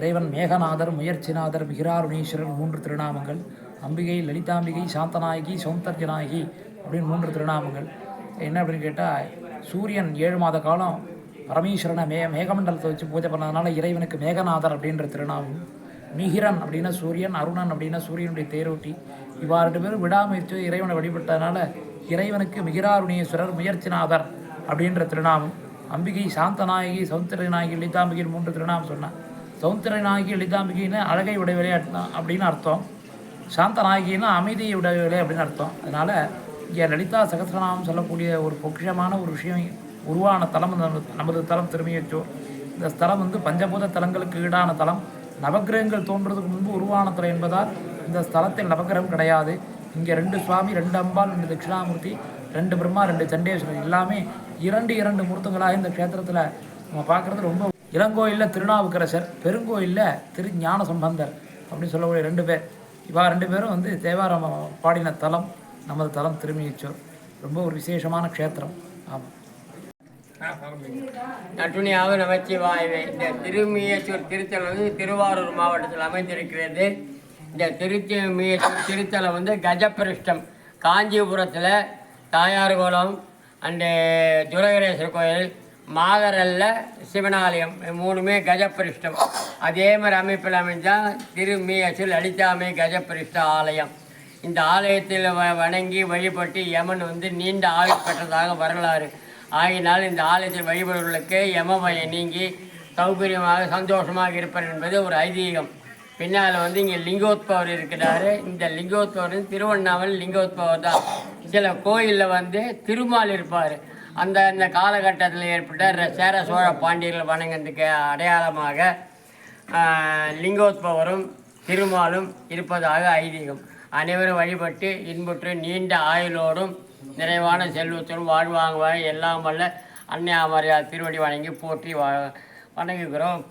இறைவன் மேகநாதர் முயற்சிநாதர் மிகிராருணீஸ்வரர் மூன்று திருநாமங்கள் அம்பிகை லலிதாம்பிகை சாந்தநாயகி சௌந்தர்யநாயகி அப்படின்னு மூன்று திருநாமங்கள். என்ன அப்படின்னு கேட்டால் சூரியன் ஏழு மாத காலம் பரமேஸ்வரனை மே மேகமண்டலத்தை வச்சு பூஜை பண்ணதுனால இறைவனுக்கு மேகநாதர் அப்படின்ற திருநாமம். மிகிரன் அப்படின்னா சூரியன் அருணன் அப்படின்னா சூரியனுடைய தேரோட்டி. இவா ரெண்டு பேரும் விடாமுயற்சி இறைவனை வழிபட்டதுனால இறைவனுக்கு மிகிராருணீஸ்வரர் முயற்சிநாதர் அப்படின்ற திருநாமம். அம்பிகை சாந்தநாயகி சௌந்தரநாயகி லலிதாம்பிகைன்னு மூன்று திருநாமம் சொன்னேன் சௌந்தரநாயகி லலிதாம்பிகைன்னு அழகை உடையவளே அப்படின்னு அர்த்தம். சாந்த சாந்தநாயகின்னா அமைதியை உடையவில்லை அப்படின்னு அர்த்தம். அதனால் இங்கே லலிதா சகசிரநாமம் சொல்லக்கூடிய ஒரு பொக்கிஷமான ஒரு விஷயம் உருவான தலம் நமது நமது தலம் திரும்பியச்சோர் இந்த ஸ்தலம் வந்து பஞ்சபூத தலங்களுக்கு ஈடான தலம். நவக்கிரகங்கள் தோன்றதுக்கு முன்பு உருவான தலம் என்பதால் இந்த ஸ்தலத்தில் நவக்கிரகம் கிடையாது. இங்கே ரெண்டு சுவாமி ரெண்டு அம்பாள் ரெண்டு தட்சிணாமூர்த்தி ரெண்டு பிரம்மா ரெண்டு சண்டேஸ்வரர். எல்லாமே இரண்டு இரண்டு மூர்த்தங்களாக இந்த க்ஷேத்திரத்தில் நம்ம பார்க்குறது ரொம்ப இளங்கோயிலில் திருநாவுக்கரசர் பெருங்கோயிலில் திரு ஞான சம்பந்தர் அப்படின்னு சொல்லக்கூடிய ரெண்டு பேர். இவா ரெண்டு பேரும் வந்து தேவாரம் பாடின தலம் நமது தலம் திரும்பியச்சோர் ரொம்ப ஒரு விசேஷமான க்ஷேத்திரம். ஆமாம் நட்டுணியாக நமச்சிவாயவே இந்த திருமியச்சூர் திருத்தலம் வந்து திருவாரூர் மாவட்டத்தில் அமைந்திருக்கிறது. இந்த திருச்சிமியச்சூர் திருத்தலம் வந்து கஜபிருஷ்டம் காஞ்சிபுரத்தில் தாயார்குளம் அண்டு துரகரேஸ்வர் கோயில் மாதரல்ல சிவனாலயம் மூணுமே கஜபரிஷ்டம் அதே மாதிரி அமைப்பில் அமைஞ்சால் திருமியசு லலிதாமை கஜபரிஷ்ட ஆலயம். இந்த ஆலயத்தில் வ வணங்கி வழிபட்டு யமன் வந்து நீண்ட ஆயுள் பெற்றதாக வரலாறு. ஆகினால் இந்த ஆலயத்தில் வழிபடுவர்களுக்கு யமபயம் நீங்கி சௌகரியமாக சந்தோஷமாக இருப்பார் என்பது ஒரு ஐதீகம். பின்னால் வந்து இங்கே லிங்கோத்பவர் இருக்கிறார். இந்த லிங்கோத்பவர் திருவண்ணாமலை லிங்கோத்பவர் தான் சில கோயிலில் வந்து திருமால் இருப்பார். அந்த அந்த காலகட்டத்தில் ஏற்பட்ட சேர சோழ பாண்டியர்கள் வணங்குறதுக்கு அடையாளமாக லிங்கோத்பவரும் திருமாலும் இருப்பதாக ஐதீகம். அனைவரும் வழிபட்டு இன்புற்று நீண்ட ஆயுளோடும் நிறைவான செல்வத்தோடும் வாழ்வாங்க எல்லாம் வல்ல அன்னை அமரியார் திருவடி வணங்கி போற்றி வ வணங்குகிறோம்.